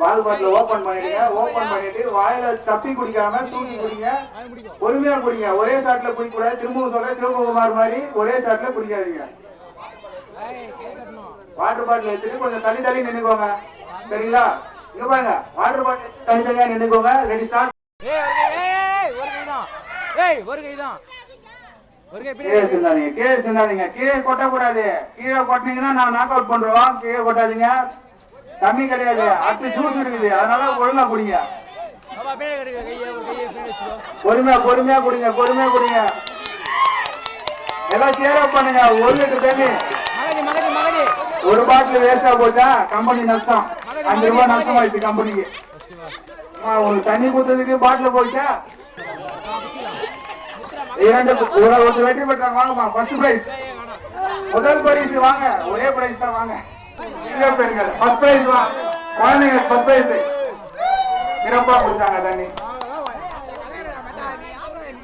Water bottle open பண்ணிடுங்க open பண்ணிட்டு வாயில தப்பி குடிக்காம தூக்கி குடிங்க. பொறுமையா குடிங்க. ஒரே ஷாட்ல குடிக்க கூடாது திரும்பவும் சொல்றேன் சிவகுமார் மாதிரி ஒரே ஷாட்ல குடிக்காதீங்க. வாட்டர் பாட்டில் எடுத்துட்டு கொஞ்சம் தள்ளி தள்ளி நின்னுக்கோங்க. சரிங்களா? இங்க பாருங்க. வாட்டர் பாட்டில் தள்ளி தள்ளியா நின்னுக்கோங்க. ரெடி ஸ்டார்ட் கீழே சிந்தாதீங்க. கீழே சிந்தாதீங்க. கீழே கொட்டக்கூடாது. கீழே கொட்டினீங்கன்னா நான் நாக் அவுட் பண்றோம் கீழே கொட்டாதீங்க. தண்ணி கிடையாது. அடுத்து ஜூஸ் இருக்குது அதனால ஒழுங்கா குடிங்க. ஒரு பொறுமையா பொறுமையா குடிங்க பொறுமையா குடிங்க. எல்லாம் சேர் பண்ணுங்க. ஒரு லிட்டர் தண்ணி. ஒரு பாட்டில் வேஸ்டா போச்சா? கம்பெனி நஷ்டம். அஞ்சு ரூபாய் நஷ்டம் ஆயிடுச்சு கம்பெனிக்கு உங்களுக்கு தண்ணி கொடுத்ததுக்கு பாட்டில் போச்சா? இரண்டு ஒரு வெற்றி பெற்றாங்க. வாங்கம்மா ஃபர்ஸ்ட் பிரைஸ் முதல் பரிசு வாங்க. ஒரே பிரைஸ் தான் வாங்க. இளைய பெண்கள் ஃபர்ஸ்ட் பிரைஸ் வா குழந்தைங்க ஃபர்ஸ்ட் பிரைஸ் கொடுத்தாங்க தண்ணி.